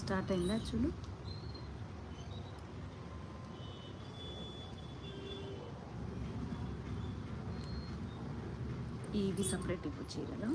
Start అయిందా చూడు. ఇవి సపరేట్ ఇవ్వు చీరలు.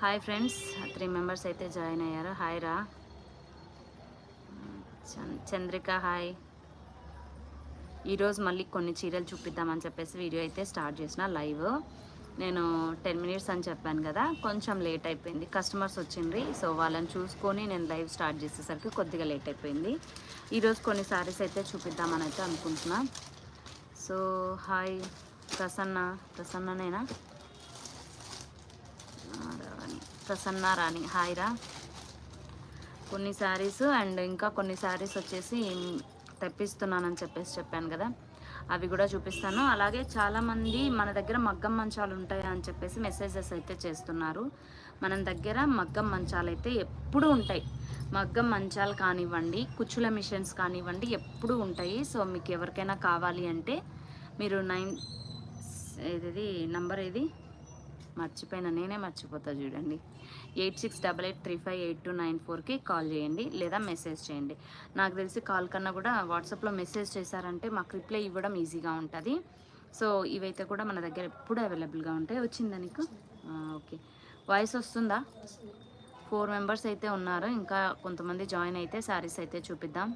హాయ్ ఫ్రెండ్స్ త్రీ మెంబర్స్ అయితే జాయిన్ అయ్యారు. హాయ్ రా చంద్రిక హాయ్ ఈరోజు మళ్ళీ కొన్ని చీరలు చూపిద్దామని చెప్పేసి వీడియో అయితే స్టార్ట్ చేసిన లైవ్ నేను టెన్ మినిట్స్ అని చెప్పాను కదా కొంచెం లేట్ అయిపోయింది. కస్టమర్స్ వచ్చిండ్రి సో వాళ్ళని చూసుకొని నేను లైవ్ స్టార్ట్ చేసేసరికి కొద్దిగా లేట్ అయిపోయింది. ఈరోజు కొన్ని సారీస్ అయితే చూపిద్దామని అయితే అనుకుంటున్నా. So hi Prasanna. ప్రసన్ననేనా ఆ, ప్రసన్నారాణి ప్రసన్న రాణి హాయ్ రా కొన్ని శారీస్ అండ్ ఇంకా కొన్ని శారీస్ వచ్చేసి తెప్పిస్తున్నానని చెప్పేసి చెప్పాను కదా. అవి కూడా చూపిస్తాను. అలాగే చాలామంది మన దగ్గర మగ్గం మంచాలు ఉంటాయా అని చెప్పేసి మెసేజెస్ అయితే చేస్తున్నారు. మన దగ్గర మగ్గం మంచాలు అయితే ఎప్పుడూ ఉంటాయి. మగ్గం మంచాలు కానివ్వండి కుచ్చుల మిషన్స్ కానివ్వండి ఎప్పుడూ ఉంటాయి. సో మీకు ఎవరికైనా కావాలి అంటే మీరు నైన్ ఇది? నంబర్ ఏది? మర్చిపోయినా నేనే మర్చిపోతా చూడండి. Eight six double eight three five eight two nine ఫోర్కి కాల్ చేయండి లేదా మెసేజ్ చేయండి. నాకు తెలిసి కాల్ కన్నా కూడా వాట్సాప్లో మెసేజ్ చేశారంటే మాకు రిప్లై ఇవ్వడం ఈజీగా ఉంటుంది. సో ఇవైతే కూడా మన దగ్గర ఎప్పుడు అవైలబుల్గా ఉంటాయి. వచ్చిందా నీకు? ఓకే. వాయిస్ వస్తుందా? ఫోర్ మెంబర్స్ అయితే ఉన్నారు. ఇంకా కొంతమంది జాయిన్ అయితే శారీస్ అయితే చూపిద్దాం.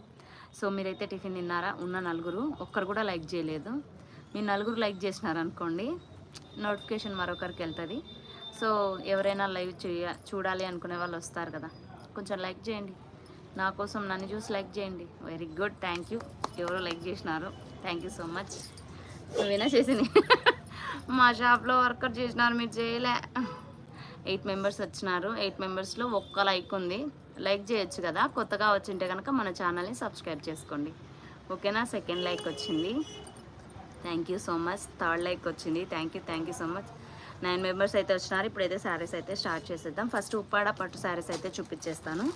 సో మీరైతే టిఫిన్ తిన్నారా? ఉన్న నలుగురు. ఒక్కరు కూడా లైక్ చేయలేదు. మీ నలుగురు లైక్ చేసినారనుకోండి. నోటిఫికేషన్ మరొకరికి వెళ్తుంది. సో ఎవరైనా లైవ్ చేయ చూడాలి అనుకునే వాళ్ళు వస్తారు కదా. కొంచెం లైక్ చేయండి. నా కోసం నన్ను చూసి లైక్ చేయండి. Very good. Thank you. ఎవరో లైక్ చేసినారు. Thank you so much. నువ్వేనా చేసింది? మా షాప్లో వర్కర్ చేసినారు. మీరు చేయలే. ఎయిట్ మెంబర్స్ వచ్చినారు. ఎయిట్ మెంబర్స్లో ఒక్క లైక్ ఉంది. లైక్ చేయొచ్చు కదా. కొత్తగా వచ్చింటే కనుక మన ఛానల్ని సబ్స్క్రైబ్ చేసుకోండి. ఓకేనా? సెకండ్ లైక్ వచ్చింది. Thank you so much. Third like వచ్చింది. Thank you thank you so much. Nine members అయితే వచ్చినారు. ఇప్పుడైతే శారీస్ అయితే స్టార్ట్ చేసేద్దాం. ఫస్ట్ ఉప్పాడ పట్టు శారీస్ అయితే చూపించేస్తాను.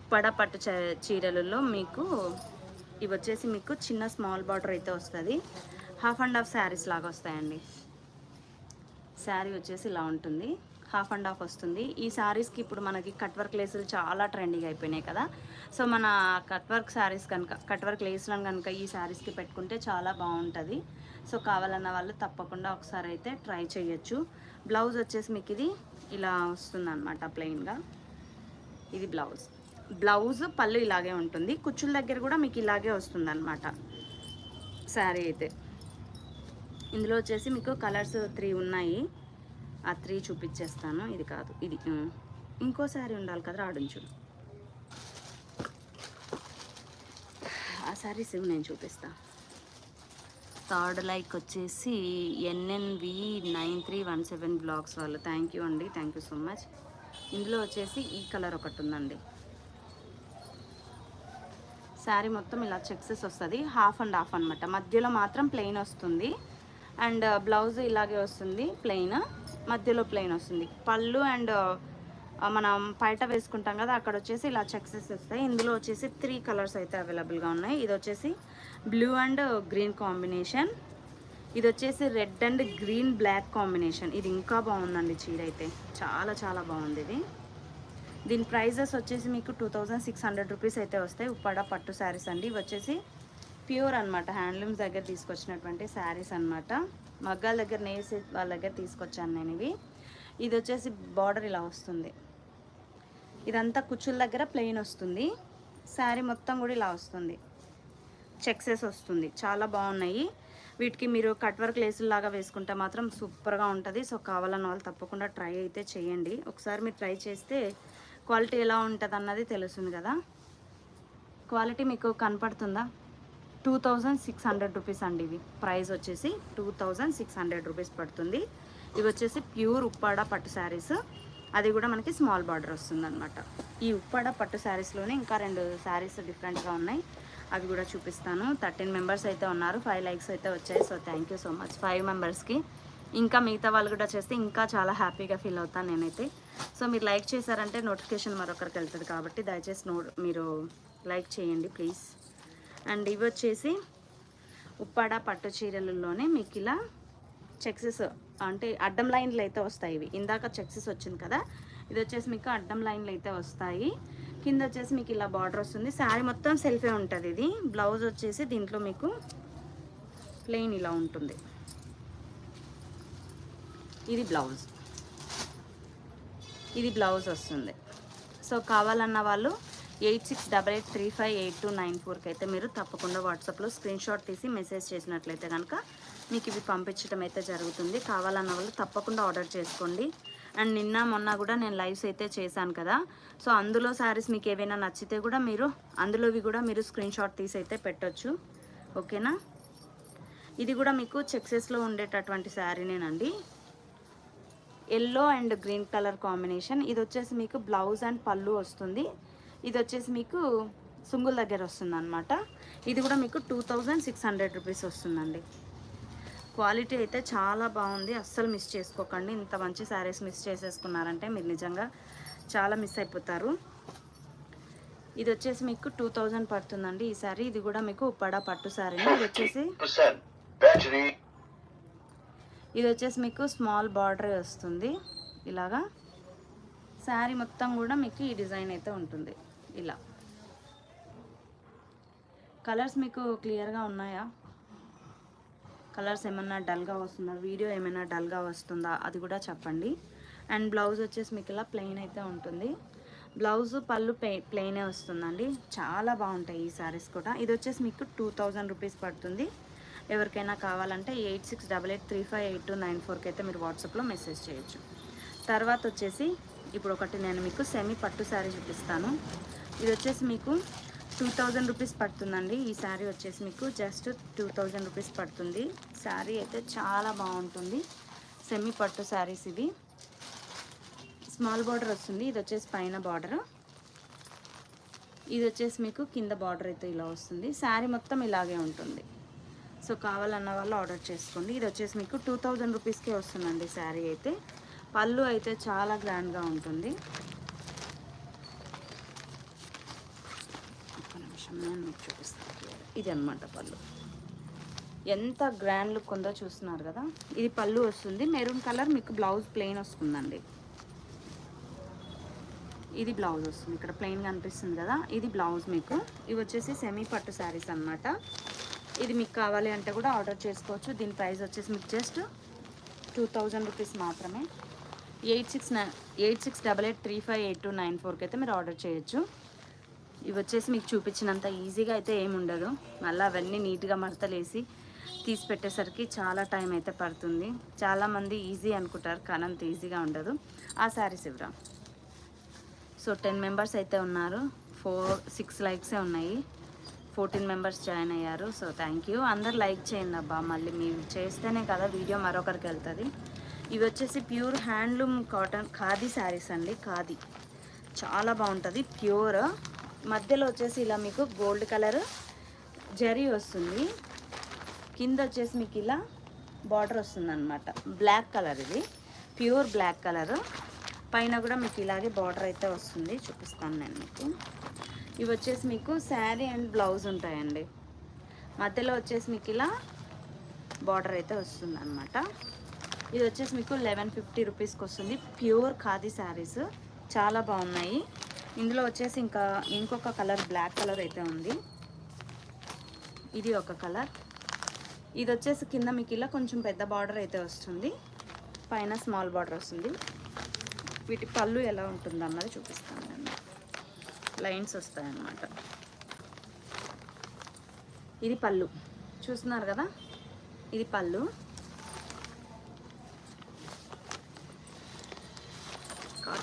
ఉప్పాడ పట్టు చీరలలో మీకు ఇవి వచ్చేసి మీకు చిన్న స్మాల్ బార్డర్ అయితే వస్తుంది. హాఫ్ అండ్ హాఫ్ శారీస్ లాగా వస్తాయండి. శారీ వచ్చేసి ఇలా ఉంటుంది. హాఫ్ అండ్ హాఫ్ వస్తుంది. ఈ శారీస్కి ఇప్పుడు మనకి కట్ వర్క్ లేసులు చాలా ట్రెండింగ్ అయిపోయినాయి కదా. సో మన కట్ వర్క్ శారీస్ కనుక కట్ వర్క్ లేసులను కనుక ఈ శారీస్కి పెట్టుకుంటే చాలా బాగుంటుంది. సో కావాలన్న వాళ్ళు తప్పకుండా ఒకసారి అయితే ట్రై చేయొచ్చు. బ్లౌజ్ వచ్చేసి మీకు ఇది ఇలా వస్తుంది అనమాట ప్లెయిన్గా ఇది బ్లౌజ్ బ్లౌజ్ పళ్ళు ఇలాగే ఉంటుంది. కుచ్చుల దగ్గర కూడా మీకు ఇలాగే వస్తుంది అనమాట శారీ అయితే. ఇందులో వచ్చేసి మీకు కలర్స్ త్రీ ఉన్నాయి. ఆ త్రీ చూపించేస్తాను ఇది కాదు. ఇది ఇంకో శారీ ఉండాలి కదా రాడుంచు ఆ శారీస్ ఇవి నేను చూపిస్తా. థర్డ్ లైక్ వచ్చేసి NNV nine three one seven blogs వాళ్ళు. థ్యాంక్ యూ అండి. Thank you so much. ఇందులో వచ్చేసి ఈ కలర్ ఒకటి ఉందండి. శారీ మొత్తం ఇలా చెక్సెస్ వస్తుంది. హాఫ్ అండ్ హాఫ్ అనమాట మధ్యలో మాత్రం ప్లెయిన్ వస్తుంది. అండ్ బ్లౌజ్ ఇలాగే వస్తుంది. ప్లెయిన్. మధ్యలో ప్లెయిన్ వస్తుంది. పళ్ళు అండ్ మనం పైట వేసుకుంటాం కదా అక్కడ వచ్చేసి ఇలా చెక్సెస్ వస్తాయి. ఇందులో వచ్చేసి త్రీ కలర్స్ అయితే అవైలబుల్గా ఉన్నాయి. ఇది వచ్చేసి బ్లూ అండ్ గ్రీన్ కాంబినేషన్. ఇది వచ్చేసి red and green black combination. ఇది ఇంకా బాగుందండి చీర అయితే. చాలా చాలా బాగుంది ఇది. దీని ప్రైజెస్ వచ్చేసి మీకు two thousand six hundred rupees అయితే వస్తాయి. ఉప్పాడ పట్టు శారీస్ అండి. ఇవి వచ్చేసి ప్యూర్ అనమాట హ్యాండ్లూమ్స్ దగ్గర తీసుకొచ్చినటువంటి శారీస్ అనమాట మగ్గాల దగ్గర నేసే వాళ్ళ దగ్గర తీసుకొచ్చాను నేను ఇవి. ఇది వచ్చేసి బార్డర్ ఇలా వస్తుంది. ఇదంతా కుచ్చుల దగ్గర ప్లెయిన్ వస్తుంది. శారీ మొత్తం కూడా ఇలా వస్తుంది. చెక్సెస్ వస్తుంది. చాలా బాగున్నాయి. వీటికి మీరు కట్ వర్క్ లేసులాగా వేసుకుంటే మాత్రం సూపర్గా ఉంటుంది. సో కావాలన్న వాళ్ళు తప్పకుండా ట్రై అయితే చేయండి. ఒకసారి మీరు ట్రై చేస్తే క్వాలిటీ ఎలా ఉంటుంది అన్నది తెలుస్తుంది కదా. క్వాలిటీ మీకు కనపడుతుందా? Two thousand six hundred rupees అండి ఇవి. ప్రైస్ వచ్చేసి two thousand six hundred rupees పడుతుంది. ఇవి వచ్చేసి ప్యూర్ ఉప్పాడ పట్టు శారీస్. అది కూడా మనకి స్మాల్ బార్డర్ వస్తుందన్నమాట. ఈ ఉప్పాడ పట్టు శారీస్లోనే ఇంకా రెండు శారీస్ డిఫరెంట్గా ఉన్నాయి. అవి కూడా చూపిస్తాను. థర్టీన్ మెంబర్స్ అయితే ఉన్నారు. ఫైవ్ లైక్స్ అయితే వచ్చాయి. So thank you so much. Five మెంబర్స్కి. ఇంకా మిగతా వాళ్ళు కూడా చేస్తే ఇంకా చాలా హ్యాపీగా ఫీల్ అవుతాను నేనైతే. సో మీరు లైక్ చేశారంటే నోటిఫికేషన్ మరొకరికి వెళ్తుంది కాబట్టి దయచేసి నో మీరు లైక్ చేయండి ప్లీజ్. అండ్ ఇవి వచ్చేసి ఉప్పాడ పట్టు చీరలలోనే మీకు ఇలా చెక్సెస్ అంటే అడ్డం లైన్లు అయితే వస్తాయి ఇవి. ఇందాక చెక్సెస్ వచ్చింది కదా ఇది వచ్చేసి మీకు అడ్డం లైన్లు అయితే వస్తాయి. కింద వచ్చేసి మీకు ఇలా బార్డర్ వస్తుంది. శారీ మొత్తం సెల్ఫే ఉంటుంది ఇది. బ్లౌజ్ వచ్చేసి దీంట్లో మీకు ప్లెయిన్ ఇలా ఉంటుంది. ఇది బ్లౌజ్. ఇది బ్లౌజ్ వస్తుంది. సో కావాలన్న వాళ్ళు eight six double eight three five eight two nine ఫోర్కి అయితే మీరు తప్పకుండా వాట్సాప్లో స్క్రీన్ షాట్ తీసి మెసేజ్ చేసినట్లయితే కనుక మీకు ఇవి పంపించడం అయితే జరుగుతుంది. కావాలన్న వాళ్ళు తప్పకుండా ఆర్డర్ చేసుకోండి. అండ్ నిన్న మొన్న కూడా నేను లైవ్స్ అయితే చేశాను కదా. సో అందులో శారీస్ మీకు ఏవైనా నచ్చితే కూడా మీరు అందులోవి కూడా మీరు స్క్రీన్ షాట్ తీసి అయితే పెట్టొచ్చు. ఓకేనా? ఇది కూడా మీకు చెక్సెస్లో ఉండేటటువంటి శారీనేనండి yellow and green colour combination ఇది వచ్చేసి మీకు బ్లౌజ్ అండ్ పళ్ళు వస్తుంది. ఇది వచ్చేసి మీకు సుంగుల దగ్గర వస్తుందన్నమాట. ఇది కూడా మీకు two thousand six hundred rupees వస్తుందండి. క్వాలిటీ అయితే చాలా బాగుంది. అస్సలు మిస్ చేసుకోకండి. ఇంత మంచి శారీస్ మిస్ చేసేసుకున్నారంటే మీరు నిజంగా చాలా మిస్ అయిపోతారు. ఇది వచ్చేసి మీకు టూ థౌజండ్ పడుతుందండి ఈ శారీ. ఇది కూడా మీకు ఉప్పాడ పట్టు శారీ ఇది వచ్చేసి ఇది వచ్చేసి మీకు స్మాల్ బార్డర్ వస్తుంది. ఇలాగా శారీ మొత్తం కూడా మీకు ఈ డిజైన్ అయితే ఉంటుంది. ఇలా. కలర్స్ మీకు క్లియర్గా ఉన్నాయా? కలర్స్ ఏమన్నా డల్గా వస్తుందా? వీడియో ఏమైనా డల్గా వస్తుందా? అది కూడా చెప్పండి. అండ్ బ్లౌజ్ వచ్చేసి మీకు ఇలా ప్లెయిన్ అయితే ఉంటుంది. బ్లౌజ్ పళ్ళు ప్లెయినే వస్తుందండి. చాలా బాగుంటాయి ఈ శారీస్ కూడా. ఇది వచ్చేసి మీకు టూ థౌజండ్ రూపీస్ పడుతుంది. ఎవరికైనా కావాలంటే eight six double eight three five eight two nine ఫోర్కి అయితే మీరు వాట్సాప్లో మెసేజ్ చేయొచ్చు. తర్వాత వచ్చేసి ఇప్పుడు ఒకటి నేను మీకు సెమీ పట్టు శారీ చూపిస్తాను. ఇది వచ్చేసి మీకు టూ థౌజండ్ రూపీస్ పడుతుందండి. ఈ శారీ వచ్చేసి మీకు జస్ట్ టూ థౌజండ్ రూపీస్ పడుతుంది. శారీ అయితే చాలా బాగుంటుంది. సెమీ పట్టు శారీస్ ఇవి. స్మాల్ బార్డర్ వస్తుంది. ఇది వచ్చేసి పైన బార్డర్. ఇది వచ్చేసి మీకు కింద బార్డర్ అయితే ఇలా వస్తుంది. శారీ మొత్తం ఇలాగే ఉంటుంది. సో కావాలన్న వాళ్ళు ఆర్డర్ చేసుకోండి. ఇది వచ్చేసి మీకు టూ థౌజండ్ రూపీస్కే వస్తుందండి శారీ అయితే. పళ్ళు అయితే చాలా గ్రాండ్గా ఉంటుంది ఒక్క నిమిషం నేను మీకు చూపిస్తాను. ఇది అనమాట పళ్ళు. ఎంత గ్రాండ్ లుక్ ఉందో చూస్తున్నారు కదా? ఇది పళ్ళు వస్తుంది. మెరూన్ కలర్ మీకు బ్లౌజ్ ప్లెయిన్ వస్తుందండి. ఇది బ్లౌజ్ వస్తుంది. ఇక్కడ ప్లెయిన్గా అనిపిస్తుంది కదా? ఇది బ్లౌజ్ మీకు. ఇవి వచ్చేసి సెమీ పట్టు శారీస్ అన్నమాట. ఇది మీకు కావాలి అంటే కూడా ఆర్డర్ చేసుకోవచ్చు. దీని ప్రైస్ వచ్చేసి మీకు జస్ట్ టూ థౌజండ్ రూపీస్ మాత్రమే. Eight six nine eight six double eight three five eight two nine ఫోర్కి అయితే మీరు ఆర్డర్ చేయొచ్చు. ఇవి వచ్చేసి మీకు చూపించినంత ఈజీగా అయితే ఏమి ఉండదు. మళ్ళీ అవన్నీ నీట్గా మడతలేసి తీసి పెట్టేసరికి చాలా టైం అయితే పడుతుంది. చాలామంది ఈజీ అనుకుంటారు కానీ అంత ఈజీగా ఉండదు. ఆ శారీస్ ఇవ్వరా? సో టెన్ మెంబర్స్ అయితే ఉన్నారు. ఫోర్ సిక్స్ లైక్సే ఉన్నాయి. ఫోర్టీన్ మెంబర్స్ జాయిన్ అయ్యారు. So thank you. అందరు లైక్ చేయండి అబ్బా. మళ్ళీ మీరు చేస్తేనే కదా వీడియో మరొకరికి వెళ్తుంది. ఇవి వచ్చేసి pure handloom cotton khadi saris అండి. ఖాదీ. చాలా బాగుంటుంది. ప్యూర్ మధ్యలో వచ్చేసి ఇలా మీకు గోల్డ్ కలర్ జరీ వస్తుంది. కింద వచ్చేసి మీకు ఇలా బార్డర్ వస్తుంది అనమాట బ్లాక్ కలర్ ఇది. Pure black colour. పైన కూడా మీకు ఇలాగే బార్డర్ అయితే వస్తుంది. చూపిస్తాను నేను మీకు. ఇవి వచ్చేసి మీకు శారీ అండ్ బ్లౌజ్ ఉంటాయండి. మధ్యలో వచ్చేసి మీకు ఇలా బార్డర్ అయితే వస్తుంది అనమాట ఇది వచ్చేసి మీకు లెవెన్ ఫిఫ్టీ రూపీస్కి వస్తుంది. ప్యూర్ ఖాదీ శారీస్. చాలా బాగున్నాయి. ఇందులో వచ్చేసి ఇంకా ఇంకొక కలర్ బ్లాక్ కలర్ అయితే ఉంది. ఇది ఒక కలర్. ఇది వచ్చేసి కింద మీకు ఇలా కొంచెం పెద్ద బార్డర్ అయితే వస్తుంది. పైన స్మాల్ బార్డర్ వస్తుంది. వీటి పళ్ళు ఎలా ఉంటుందన్నది చూపిస్తాను నేను. లైన్స్ వస్తాయన్నమాట. ఇది పళ్ళు. చూస్తున్నారు కదా? ఇది పళ్ళు.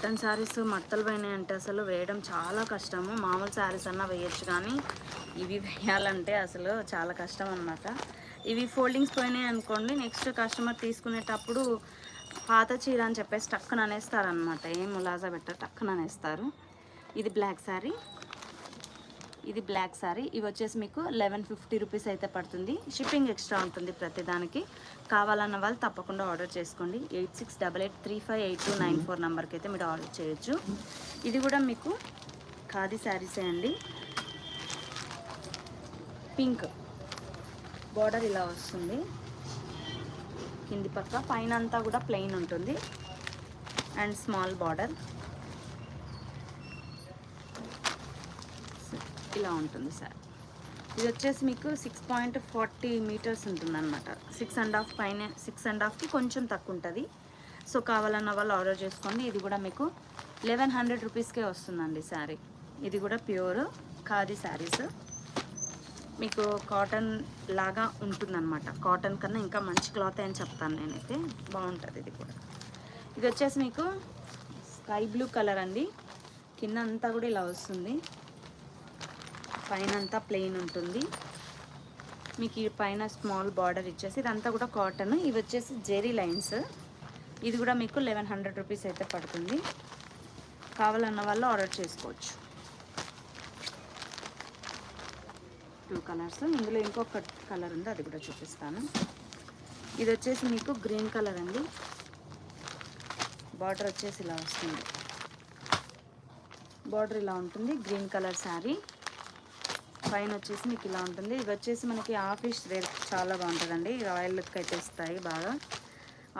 కాటన్ శారీస్ మట్టలు పోయినాయి అంటే అసలు వేయడం చాలా కష్టము. మామూలు శారీస్ అన్నా వేయచ్చు కానీ ఇవి వేయాలంటే అసలు చాలా కష్టం అన్నమాట. ఇవి ఫోల్డింగ్స్ పోయినాయి అనుకోండి నెక్స్ట్ కస్టమర్ తీసుకునేటప్పుడు పాత చీర అని చెప్పేసి టక్కున అనేస్తారనమాట ఏం ములాజా పెట్టారు టక్కున అనేస్తారు ఇది బ్లాక్ శారీ ఇది బ్లాక్ సారీ ఇవి వచ్చేసి మీకు లెవెన్ ఫిఫ్టీ రూపీస్ అయితే పడుతుంది. షిప్పింగ్ ఎక్స్ట్రా ఉంటుంది ప్రతిదానికి కావాలన్న వాళ్ళు తప్పకుండా ఆర్డర్ చేసుకోండి. Eight six double eight three five eight two nine four నెంబర్కి అయితే మీరు ఆర్డర్ చేయొచ్చు. ఇది కూడా మీకు ఖాదీ శారీసే అండి. పింక్ బార్డర్ ఇలా వస్తుంది. కింది పక్క. పైన అంతా కూడా ప్లెయిన్ ఉంటుంది. అండ్ స్మాల్ బార్డర్ ఇలా ఉంటుంది సార్. ఇది వచ్చేసి మీకు సిక్స్ పాయింట్ ఫార్టీ మీటర్స్ ఉంటుంది అనమాట సిక్స్ అండ్ హాఫ్ పైన సిక్స్ అండ్ హాఫ్కి కొంచెం తక్కువ ఉంటుంది సో కావాలన్న వాళ్ళు ఆర్డర్ చేసుకోండి. ఇది కూడా మీకు లెవెన్ హండ్రెడ్ రూపీస్కే వస్తుందండి శారీ ఇది కూడా ప్యూర్ ఖాదీ శారీస్ మీకు కాటన్ లాగా ఉంటుందన్నమాట. కాటన్ కన్నా ఇంకా మంచి క్లాత్ అని చెప్తాను నేనైతే. బాగుంటుంది ఇది కూడా. ఇది వచ్చేసి మీకు స్కై బ్లూ కలర్ అండి. కింద అంతా కూడా ఇలా వస్తుంది. పైన అంతా ప్లెయిన్ ఉంటుంది. మీకు ఈ పైన స్మాల్ బార్డర్ ఇచ్చేసి ఇదంతా కూడా కాటన్ ఇవి వచ్చేసి జెరీ లైన్స్ ఇది కూడా మీకు లెవెన్ హండ్రెడ్ రూపీస్ అయితే పడుతుంది. కావాలన్న వాళ్ళు ఆర్డర్ చేసుకోవచ్చు. టూ కలర్స్ ఇందులో ఇంకొక కలర్ ఉంది అది కూడా చూపిస్తాను. ఇది వచ్చేసి మీకు గ్రీన్ కలర్ అండి. బార్డర్ వచ్చేసి ఇలా వస్తుంది. బార్డర్ ఇలా ఉంటుంది గ్రీన్ కలర్ శారీ పైన వచ్చేసి మీకు ఇలా ఉంటుంది. ఇది వచ్చేసి మనకి ఆఫీస్ వేర్ చాలా బాగుంటుందండి. రాయల్ లుక్ అయితే ఇస్తాయి బాగా.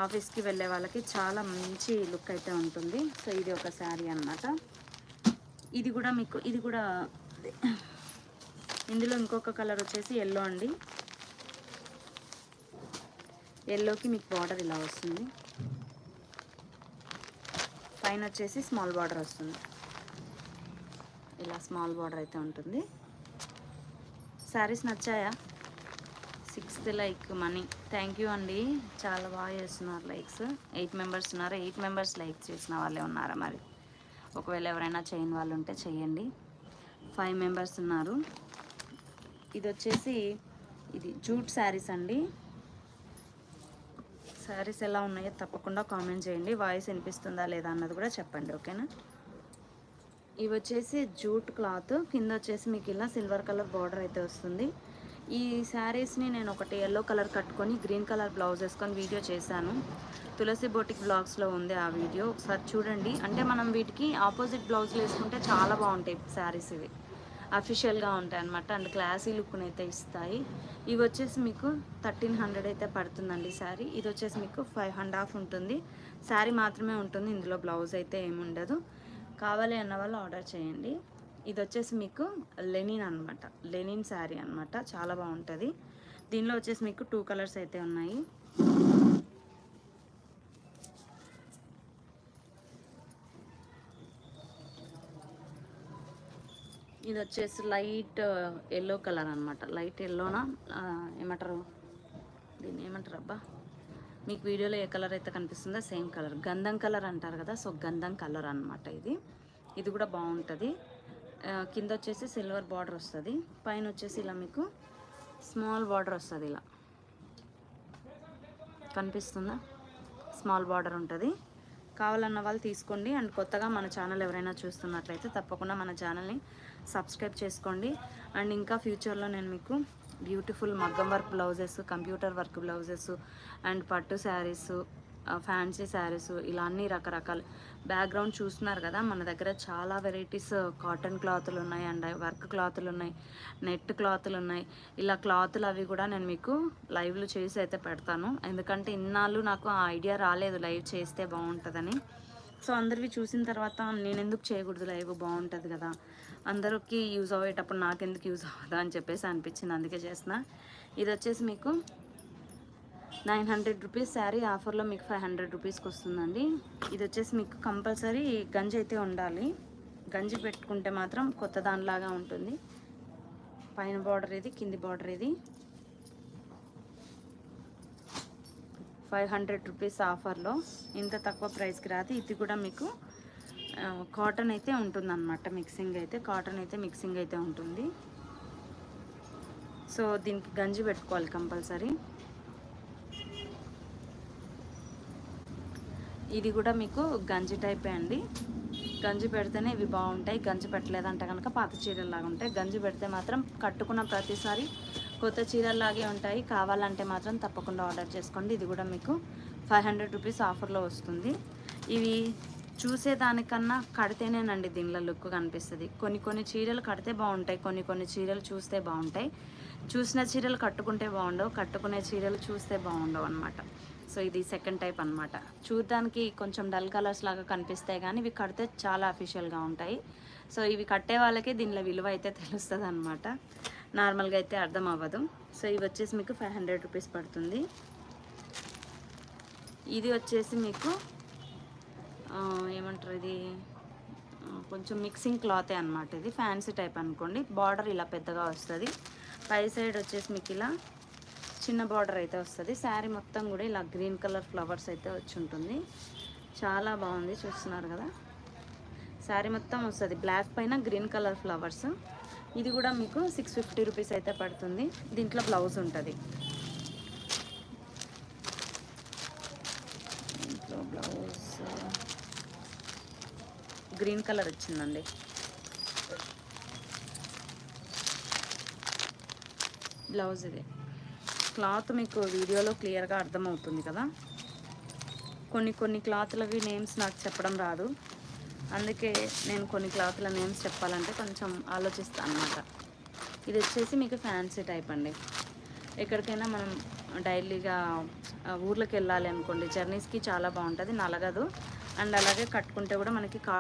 ఆఫీస్కి వెళ్ళే వాళ్ళకి చాలా మంచి లుక్ అయితే ఉంటుంది. సో ఇది ఒక శారీ అన్నమాట. ఇది కూడా మీకు ఇది కూడా ఇందులో ఇంకొక కలర్ వచ్చేసి ఎల్లో అండి. ఎల్లోకి మీకు బార్డర్ ఇలా వస్తుంది. పైన వచ్చేసి స్మాల్ బార్డర్ వస్తుంది. ఇలా స్మాల్ బార్డర్ అయితే ఉంటుంది. Saris నచ్చాయా? Sixth like Mani. Thank you అండి. చాలా బాగా చేస్తున్నారు లైక్స్. ఎయిట్ మెంబర్స్ ఉన్నారు. ఎయిట్ మెంబర్స్ లైక్ చేసిన వాళ్ళే ఉన్నారా మరి? ఒకవేళ ఎవరైనా చేయని వాళ్ళు ఉంటే చేయండి. ఫైవ్ మెంబర్స్ ఉన్నారు. ఇది వచ్చేసి ఇది జూట్ శారీస్ అండి. శారీస్ ఎలా ఉన్నాయో తప్పకుండా కామెంట్ చేయండి. వాయిస్ వినిపిస్తుందా లేదా అన్నది కూడా చెప్పండి ఓకేనా? ఇవి వచ్చేసి జూట్ క్లాత్. కింద వచ్చేసి మీకు ఇలా సిల్వర్ కలర్ బార్డర్ అయితే వస్తుంది. ఈ శారీస్ని నేను ఒకటి ఎల్లో కలర్ కట్టుకొని గ్రీన్ కలర్ బ్లౌజ్ వేసుకొని వీడియో చేశాను. తులసి బొటిక్ బ్లాగ్స్లో ఉంది ఆ వీడియో. ఒకసారి చూడండి. అంటే మనం వీటికి ఆపోజిట్ బ్లౌజులు వేసుకుంటే చాలా బాగుంటాయి శారీస్ ఇవి. అఫీషియల్గా ఉంటాయి అనమాట అండ్ క్లాసీ లుక్ని అయితే ఇస్తాయి. ఇవి వచ్చేసి మీకు థర్టీన్ హండ్రెడ్ అయితే పడుతుందండి శారీ. ఇది వచ్చేసి మీకు ఫైవ్ అండ్ హాఫ్ ఉంటుంది. శారీ మాత్రమే ఉంటుంది. ఇందులో బ్లౌజ్ అయితే ఏమి ఉండదు కావాలి అన్న వాళ్ళు ఆర్డర్ చేయండి. ఇది వచ్చేసి మీకు లెనిన్ అనమాట లెనిన్ శారీ అనమాట చాలా బాగుంటుంది. దీనిలో వచ్చేసి మీకు టూ కలర్స్ అయితే ఉన్నాయి. ఇది వచ్చేసి లైట్ ఎల్లో కలర్ అనమాట లైట్ ఎల్లోనా? ఏమంటారు? దీన్ని ఏమంటారు అబ్బా? మీకు వీడియోలో ఏ కలర్ అయితే కనిపిస్తుందో సేమ్ కలర్. గంధం కలర్ అంటారు కదా సో గంధం కలర్ అనమాట ఇది. ఇది కూడా బాగుంటుంది. కింద వచ్చేసి సిల్వర్ బార్డర్ వస్తుంది. పైన వచ్చేసి ఇలా మీకు స్మాల్ బార్డర్ వస్తుంది ఇలా. కనిపిస్తుందా? స్మాల్ బార్డర్ ఉంటుంది. కావాలన్న వాళ్ళు తీసుకోండి. అండ్ కొత్తగా మన ఛానల్ ఎవరైనా చూస్తున్నట్లయితే తప్పకుండా మన ఛానల్ని సబ్స్క్రైబ్ చేసుకోండి. అండ్ ఇంకా ఫ్యూచర్లో నేను మీకు బ్యూటిఫుల్ మగ్గం work blouses computer work blouses and పట్టు శారీస్ ఫ్యాన్సీ శారీస్ ఇలా అన్ని రకరకాల బ్యాక్గ్రౌండ్ చూస్తున్నారు కదా మన దగ్గర చాలా వెరైటీస్ కాటన్ క్లాతులు ఉన్నాయి అండ్ వర్క్ క్లాతులు ఉన్నాయి నెట్ క్లాతులు ఉన్నాయి. ఇలా క్లాతులు అవి కూడా నేను మీకు లైవ్లు చేసి అయితే పెడతాను. ఎందుకంటే ఇన్నాళ్ళు నాకు ఆ ఐడియా రాలేదు లైవ్ చేస్తే బాగుంటుందని. సో అందరివి చూసిన తర్వాత నేను ఎందుకు చేయకూడదు లైవ్ బాగుంటుంది కదా? అందరికి యూజ్ అయ్యేటప్పుడు నాకెందుకు యూజ్ అవ్వదా అని చెప్పేసి అనిపించింది అందుకే చేసిన ఇది వచ్చేసి మీకు నైన్ హండ్రెడ్ రూపీస్ శారీ ఆఫర్లో మీకు ఫైవ్ హండ్రెడ్ రూపీస్కి వస్తుందండి. ఇది వచ్చేసి మీకు కంపల్సరీ గంజి అయితే ఉండాలి. గంజి పెట్టుకుంటే మాత్రం కొత్త దానిలాగా ఉంటుంది. పైన బార్డర్ ఇది కింది బార్డర్ ఇది. ఫైవ్ హండ్రెడ్ రూపీస్ ఆఫర్లో. ఇంత తక్కువ ప్రైస్కి రాదు. ఇది కూడా మీకు కాటన్ అయితే ఉంటుందన్నమాట. మిక్సింగ్ అయితే కాటన్ అయితే మిక్సింగ్ అయితే ఉంటుంది. సో దీనికి గంజి పెట్టుకోవాలి కంపల్సరీ. ఇది కూడా మీకు గంజి టైపే అండి. గంజి పెడితేనే ఇవి బాగుంటాయి. గంజి పెట్టలేదంటే కనుక పాత చీరల్లాగా ఉంటాయి. గంజి పెడితే మాత్రం కట్టుకున్న ప్రతిసారి కొత్త చీరల్లాగే ఉంటాయి. కావాలంటే మాత్రం తప్పకుండా ఆర్డర్ చేసుకోండి. ఇది కూడా మీకు ఫైవ్ హండ్రెడ్ రూపీస్ ఆఫర్లో వస్తుంది. ఇవి చూసేదానికన్నా కడితేనేనండి దీనిలో లుక్ కనిపిస్తుంది. కొన్ని కొన్ని చీరలు కడితే బాగుంటాయి. కొన్ని కొన్ని చీరలు చూస్తే బాగుంటాయి. చూసిన చీరలు కట్టుకుంటే బాగుండవు. కట్టుకునే చీరలు చూస్తే బాగుండవు అనమాట సో ఇది సెకండ్ టైప్ అనమాట చూడడానికి కొంచెం డల్ కలర్స్ లాగా కనిపిస్తాయి కానీ ఇవి కడితే చాలా అఫీషియల్గా ఉంటాయి. సో ఇవి కట్టే వాళ్ళకే దీనిలో విలువ అయితే తెలుస్తుంది అనమాట నార్మల్గా అయితే అర్థం అవ్వదు. సో ఇవి వచ్చేసి మీకు ఫైవ్ హండ్రెడ్ రూపీస్ పడుతుంది. ఇది వచ్చేసి మీకు ఏమంటారు ఇది? కొంచెం మిక్సింగ్ క్లాతే అనమాట ఇది. ఫ్యాన్సీ టైప్ అనుకోండి. బార్డర్ ఇలా పెద్దగా వస్తుంది. పై సైడ్ వచ్చేసి మీకు ఇలా చిన్న బార్డర్ అయితే వస్తుంది. శారీ మొత్తం కూడా ఇలా గ్రీన్ కలర్ ఫ్లవర్స్ అయితే వచ్చి ఉంటుంది. చాలా బాగుంది చూస్తున్నారు కదా? శారీ మొత్తం వస్తుంది. బ్లాక్ పైన గ్రీన్ కలర్ ఫ్లవర్స్. ఇది కూడా మీకు సిక్స్ ఫిఫ్టీ రూపీస్ అయితే పడుతుంది. దీంట్లో బ్లౌజ్ ఉంటుంది. దీంట్లో బ్లౌజ్. గ్రీన్ కలర్ వచ్చిందండి. బ్లౌజ్ ఇది. క్లాత్ మీకు వీడియోలో క్లియర్గా అర్థమవుతుంది కదా. కొన్ని కొన్ని క్లాత్లవి నేమ్స్ నాకు చెప్పడం రాదు. అందుకే నేను కొన్ని క్లాత్ల నేమ్స్ చెప్పాలంటే కొంచెం ఆలోచిస్తాను అనమాట ఇది వచ్చేసి మీకు ఫ్యాన్సీ టైప్ అండి. ఎక్కడికైనా మనం డైలీగా ఊర్లోకి వెళ్ళాలి అనుకోండి జర్నీస్కి చాలా బాగుంటుంది నలగదు. అండ్ అలాగే కట్టుకుంటే కూడా మనకి కా